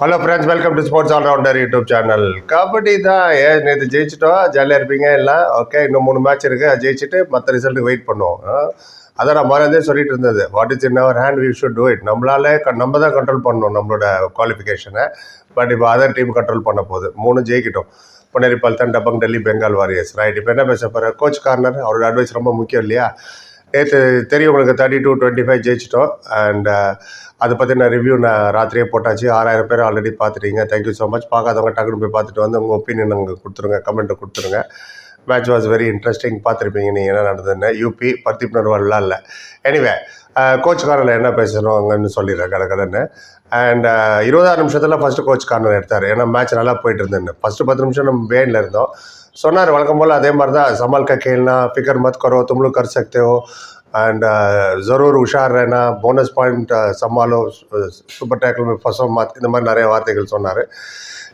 Hello friends welcome to sports allrounder YouTube channel kabaddi தான். ஏ நேற்று ஜெயிச்சிட்டோம். ஜாலியாக இருப்பீங்க? எல்லாம் ஓகே இன்னும் மூணு மேட்ச் இருக்குது அது ஜெயிச்சுட்டு மற்ற ரிசல்ட்டுக்கு வெயிட் பண்ணுவோம். அதை அதான் நான் மறந்தே சொல்லிட்டு இருந்தது. What is in our hand we should do it நம்மளாலே க- நம்ம தான் கண்ட்ரோல் பண்ணணும் நம்மளோட குவாலிஃபிகேஷனை பட் இப்போ அதர் டீம் கண்ட்ரோல் பண்ண போகுது. மூணு ஜெயிக்கிட்டோம். புனேரி தன் டபங் டெல்லி பெங்கால் வாரியர்ஸ் ரைட் இப்போ என்ன பேச போகிறேன் கோச் கார்னர் அவரோட அட்வைஸ் ரொம்ப முக்கியம் இல்லையா? நேற்று தெரியும் உங்களுக்கு தேர்ட்டி டூ டுவெண்ட்டி ஃபைவ் ஜெயிச்சிட்டோம் அண்ட் அதை பற்றின ரிவ்யூ நான் ராத்திரியே போட்டாச்சு. ஆறாயிரம் பேர் ஆல்ரெடி பார்த்துட்டீங்க. தேங்க்யூ ஸோ மச் பார்க்காதவங்க டக்குனு போய் பார்த்துட்டு வந்து உங்கள் ஒப்பீனியன் அங்கே கொடுத்துருங்க கமெண்ட்டை கொடுத்துருங்க. மேட்ச் வாஸ் வெரி இன்ட்ரெஸ்டிங் பார்த்துருப்பீங்க நீ என்ன நடந்ததுன்னு. யூபி பர்தீப் நர்வால்லாம் இல்லை. எனிவே கோச் கார்னர் என்ன பேசணுங்கன்னு சொல்லிடுறேன் கடற்கடன்னு அண்ட் இருபதாறு நிமிஷத்தில் ஃபஸ்ட்டு கோச் கார்னர் எடுத்தார். ஏன்னா மேட்ச் நல்லா போயிட்டு இருந்தேன்னு ஃபஸ்ட்டு பத்து நிமிஷம் நம்ம வேனில் இருந்தோம். சொன்னார் வழக்கம் போல் அதே மாதிரி தான் சமால் கா கேல்னா ஃபிகர் மத் கரோ தும்ளு கர் சக்தேவோ एंड ज़रूर हुशार रहना bonus point சமாளோ super tackle first மாத் இந்த மாதிரி நிறைய வார்த்தைகள் சொன்னார்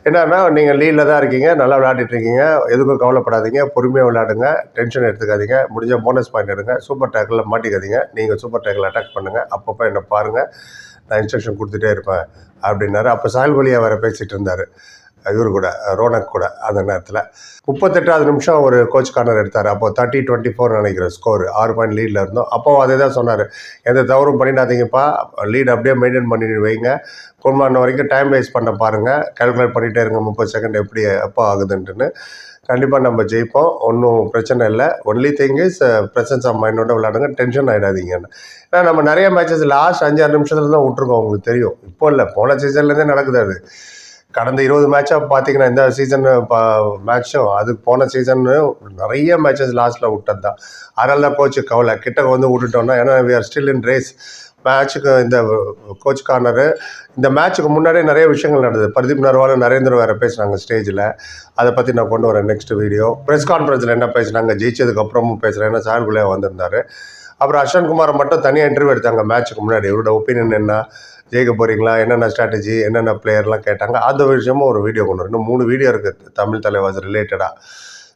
என்னன்னா நீங்கள் லீடில் தான் இருக்கீங்க நல்லா விளையாடிட்டு இருக்கீங்க எதுக்கும் கவலைப்படாதீங்க பொறுமையாக விளையாடுங்க டென்ஷன் எடுத்துக்காதீங்க முடிஞ்ச போனஸ் பாயிண்ட் எடுங்க சூப்பர் டேக்கில் மாட்டிக்காதீங்க நீங்கள் சூப்பர் டேக்கில் அட்டாக் பண்ணுங்கள் அப்பப்போ என்னை பாருங்கள் நான் இன்ஸ்ட்ரக்ஷன் கொடுத்துட்டே இருப்பேன் அப்படின்னாரு அப்போ சாயல் வழியா வேறு பேசிகிட்டு இருந்தார் இவர் கூட ரோனக் கூட அந்த நேரத்தில். முப்பத்தெட்டாவது நிமிஷம் ஒரு கோச் கார்னர் எடுத்தார். அப்போ தேர்ட்டி டுவெண்ட்டி ஃபோர் நினைக்கிறேன் ஸ்கோர் ஆறு பாயிண்ட் லீடில் இருந்தோம். அப்போ அதே தான் சொன்னார். எந்த தவறும் பண்ணிடாதீங்கப்பா. லீட் அப்படியே மெயின்டைன் பண்ணிட்டு வைங்க. கொண்டு வரைக்கும் டைம் வேஸ்ட் பண்ண பாருங்கள் கால்குலேட் பண்ணிகிட்டே இருங்க. முப்பது செகண்ட் எப்படி எப்போ ஆகுதுன்ட்டுன்னு. கண்டிப்பாக நம்ம ஜெயிப்போம். ஒன்றும் பிரச்சனை இல்லை. Only thing is presence of மைண்டோட விளாடுங்க டென்ஷன் ஆகிடாதீங்கன்னு ஏன்னா நம்ம நிறைய மேட்சஸ் லாஸ்ட் அஞ்சாறு நிமிஷத்துல தான் விட்ருக்கோம் உங்களுக்கு தெரியும். இப்போ இல்லை. போன சீசன்லேருந்தே நடக்குது அது. கடந்த இருபது மேட்சாக பார்த்தீங்கன்னா இந்த சீசன் மேட்சும் அதுக்கு போன சீசன் நிறைய மேட்சஸ் லாஸ்ட்டில் விட்டது தான். அதனால தான் கோச்சு கவலை. கிட்ட வந்து விட்டுட்டோம்னா ஏன்னா we are still in race மேட்ச்சுக்கு இந்த கோச் கார்னரு இந்த மேட்ச்சுக்கு முன்னாடியே நிறைய விஷயங்கள் நடந்தது. பிரதீப் நர்வாலும் நரேந்திர வேறு பேசுனாங்க ஸ்டேஜில் அதை பற்றி நான் கொண்டு வரேன் நெக்ஸ்ட் வீடியோ ப்ரெஸ் கான்ஃபரன்ஸில் என்ன பேசுனாங்க ஜெயிச்சதுக்கப்புறமும் பேசுகிறேன் ஏன்னா சார்குள்ளே வந்திருந்தார். அப்புறம் அஸ்வன் குமாரை மட்டும் தனியாக இன்டர்வியூ எடுத்தாங்க. மேட்ச்சுக்கு முன்னாடி. இவரோட ஒப்பீனியன் என்ன? ஜெயிக்க போகிறீங்களா என்னென்ன ஸ்ட்ராட்டஜி என்னென்ன பிளேயர்லாம் கேட்டாங்க. அந்த விஷயமும் ஒரு வீடியோ கொண்டு இன்னும் மூணு வீடியோ இருக்குது தமிழ் தலைவாஸ் ரிலேட்டடாக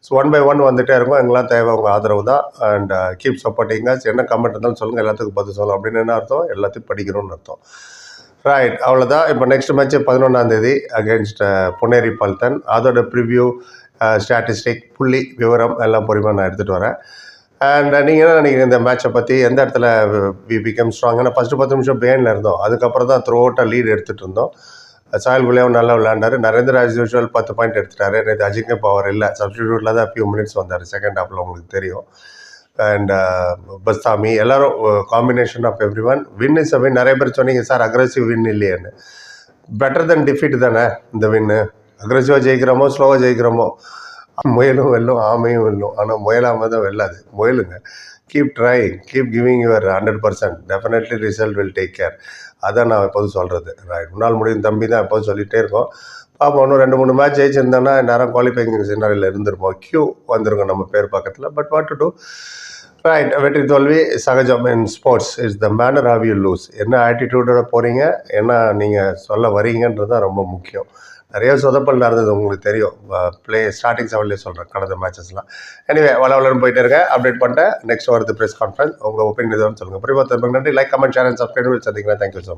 ஸோ ஒன் பை ஒன் வந்துகிட்டே இருக்கும். எங்கெல்லாம் தேவை உங்கள் ஆதரவு தான். அண்ட் கீப் சப்போர்ட்டிங்க என்ன கமெண்ட் இருந்தாலும் சொல்லுங்கள் எல்லாத்துக்கும் பதில் சொல்லலாம். அப்படின்னு என்ன அர்த்தம்? எல்லாத்தையும் படிக்கணும்னு அர்த்தம். ரைட் அவ்வளோதான் இப்போ நெக்ஸ்ட் மேட்ச் பதினொன்றாந்தேதி அகேன்ஸ்ட் புனேரி uh, பல்தன் அதோட ப்ரிவ்யூ ஸ்டாட்டிஸ்டிக் uh, புள்ளி விவரம் எல்லாம் பொறுமையாக நான் எடுத்துகிட்டு வரேன். அண்ட் uh, நீங்கள் என்ன நினைக்கிறீங்க இந்த மேட்சை பற்றி எந்த இடத்துல வி பிகம் ஸ்ட்ராங் ஏன்னா ஃபஸ்ட்டு பத்து நிமிஷம் பேனில் இருந்தோம். அதுக்கப்புறம் தான் த்ரோ அவுட்டாக லீட் எடுத்துகிட்டு இருந்தோம். சாயல் குலியாவும் நல்லா விளாண்டாரு நரேந்திர ஆஸ் யூஷுவல் பத்து பாயிண்ட் எடுத்துட்டாரு. நேற்று அஜிங்க பவர் இல்லை. சப்ஸ்டியூட்டில் தான் ஃபியூ மினிட்ஸ் வந்தார். செகண்ட் ஹாஃபில் உங்களுக்கு தெரியும். அண்ட் பஸ்தாமி uh, எல்லாரும் combination of every one win is a win நிறைய பேர் சொன்னீங்க சார் அக்ரெசிவ் வின் இல்லையேன்னு. பெட்டர் தென் டிஃபீட் தானே இந்த வின்னு அக்ரெசிவாக ஜெயிக்கிறோமோ ஸ்லோவாக ஜெயிக்கிறோமோ? முயலும் வெல்லும் ஆமையும் வெல்லும் ஆனால் முயலாமல் தான் வெல்லாது. முயலுங்க. Keep trying keep giving your hundred percent definitely result will take care அதான் நான் எப்போதும் சொல்கிறது ரைட் முன்னால் முடியும் தம்பி தான் எப்போதும் சொல்லிகிட்டே இருக்கோம். பார்ப்போம் இன்னும் ரெண்டு மூணு மேட்ச் ஜெயிச்சிருந்தோன்னா நேரம் குவாலிஃபைங் சினாரியில் இருந்திருப்போம். கியூ வந்துருங்க நம்ம பேர் பக்கத்தில். But what to do right வெற்றி தோல்வி சகஜம். In sports is the manner how you lose என்ன ஆட்டிடியூடோட போகிறீங்க என்ன நீங்கள் சொல்ல வரீங்கன்றது தான் ரொம்ப முக்கியம். நிறைய சொதப்பல் நடந்தது உங்களுக்கு தெரியும். ப்ளே ஸ்டார்டிங் செவன்லேயே சொல்கிறேன் கடந்த மேட்சஸ்லாம் எனிவே வள வளர்ந்து போயிட்டு இருக்கேன் அப்டேட் பண்ணிட்டேன். நெக்ஸ்ட் வரது ப்ரெஸ் கான்ஃபரன்ஸ் உங்கள் ஒப்பீனியன் எதுவும் சொல்லுங்கள் புரியுமா திரும்ப நன்றி. Like comment share and subscribe சந்திக்கிறேன். Thank you so